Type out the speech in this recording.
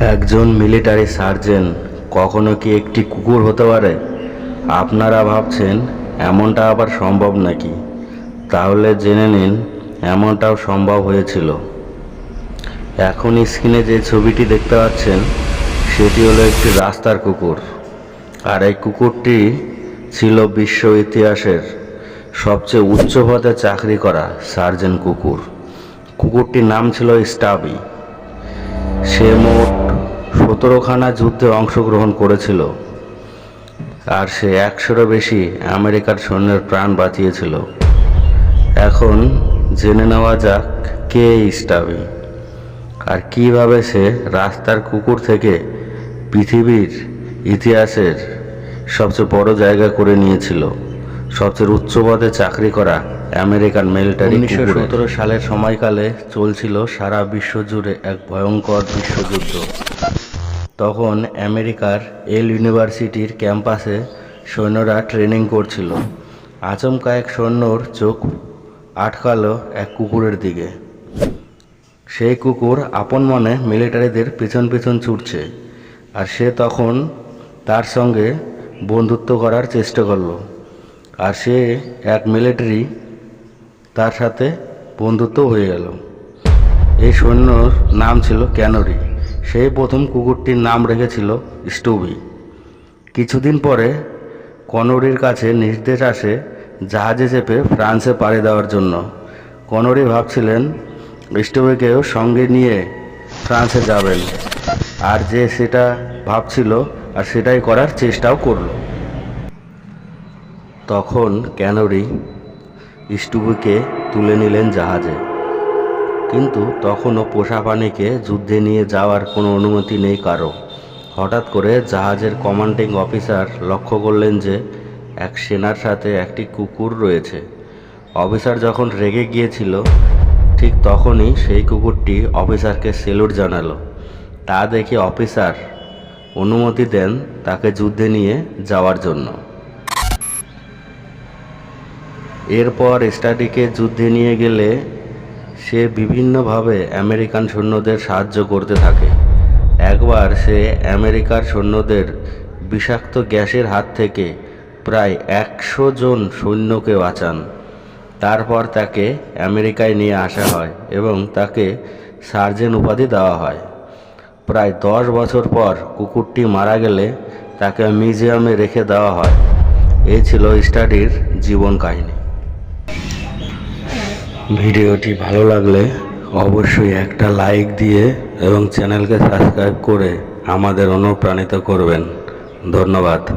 একজন military surgeon কখনো কি একটি কুকুর হতে পারে? আপনারা ভাবছেন, এমনটা আবার সম্ভব নাকি? তাহলে জেনে নিন, এমনটাও সম্ভব হয়েছিল। এখন স্ক্রিনে যে ছবিটি দেখতে পাচ্ছেন, সেটি হলো একটি রাস্তার কুকুর। আর এই কুকুরটি ছিল বিশ্ব ইতিহাসের সবচেয়ে উচ্চ পদে চাকরি করা সার্জেন কুকুর। কুকুরটির নাম ছিল স্টাবি। সে মোট সতেরোখানা যুদ্ধে অংশগ্রহণ করেছিল। আর সে একশোরও বেশি আমেরিকার সৈন্যের প্রাণ বাঁচিয়েছিল। এখন জেনে নেওয়া যাক কে এই স্টাবি আর কীভাবে সে রাস্তার কুকুর থেকে পৃথিবীর ইতিহাসের সবচেয়ে বড় জায়গা করে নিয়েছিল। সবচেয়ে উচ্চ পদে চাকরি করা আমেরিকান মিলিটারি উনিশশো সতেরো সালের সময়কালে চলছিল সারা বিশ্ব জুড়ে এক ভয়ঙ্কর বিশ্বযুদ্ধ। তখন আমেরিকার এল ইউনিভার্সিটির ক্যাম্পাসে সৈন্যরা ট্রেনিং করছিল। আচমকা এক সৈন্যর চোখ আটকালো এক কুকুরের দিকে। সেই কুকুর আপন মনে মিলিটারিদের পিছন পিছন ছুটছে আর সে তখন তার সঙ্গে বন্ধুত্ব করার চেষ্টা করল। আর সে এক মিলিটারি তার সাথে বন্ধুত্ব হয়ে গেল। এই সৈন্যর নাম ছিল ক্যানরি। সেই প্রথম কুকুরটির নাম রেখেছিল স্টুবি। কিছুদিন পরে কনরির কাছে নির্দেশ আসে জাহাজে চেপে ফ্রান্সে পাড়ি দেওয়ার জন্য। কনরি ভাবছিলেন, স্টুবিকেও সঙ্গে নিয়ে ফ্রান্সে যাবেন। আর যে সেটা ভাবছিল আর সেটাই করার চেষ্টাও করল। তখন ক্যানরি স্টুবিকে তুলে নিলেন জাহাজে। কিন্তু তখনও পোষা প্রাণীকে যুদ্ধে নিয়ে যাওয়ার কোনো অনুমতি নেই কারও। হঠাৎ করে জাহাজের কমান্ডিং অফিসার লক্ষ্য করলেন যে এক সেনার সাথে একটি কুকুর রয়েছে। অফিসার যখন রেগে গিয়েছিল, ঠিক তখনই সেই কুকুরটি অফিসারকে সেলুট জানালো। তা দেখে অফিসার অনুমতি দেন তাকে যুদ্ধে নিয়ে যাওয়ার জন্য। এরপর স্টাডিকে যুদ্ধে নিয়ে গেলে সে বিভিন্নভাবে আমেরিকান সৈন্যদের সাহায্য করতে থাকে। একবার সে আমেরিকার সৈন্যদের বিষাক্ত গ্যাসের হাত থেকে প্রায় একশো জন সৈন্যকে বাঁচান। তারপর তাকে আমেরিকায় নিয়ে আসা হয় এবং তাকে সার্জেন উপাধি দেওয়া হয়। প্রায় দশ বছর পর কুকুরটি মারা গেলে তাকে মিউজিয়ামে রেখে দেওয়া হয়। এই ছিল স্টাডির জীবন কাহিনী। ভিডিওটি ভালো লাগলে অবশ্যই একটা লাইক দিয়ে এবং চ্যানেলকে সাবস্ক্রাইব করে আমাদের অনুপ্রাণিত করবেন। ধন্যবাদ।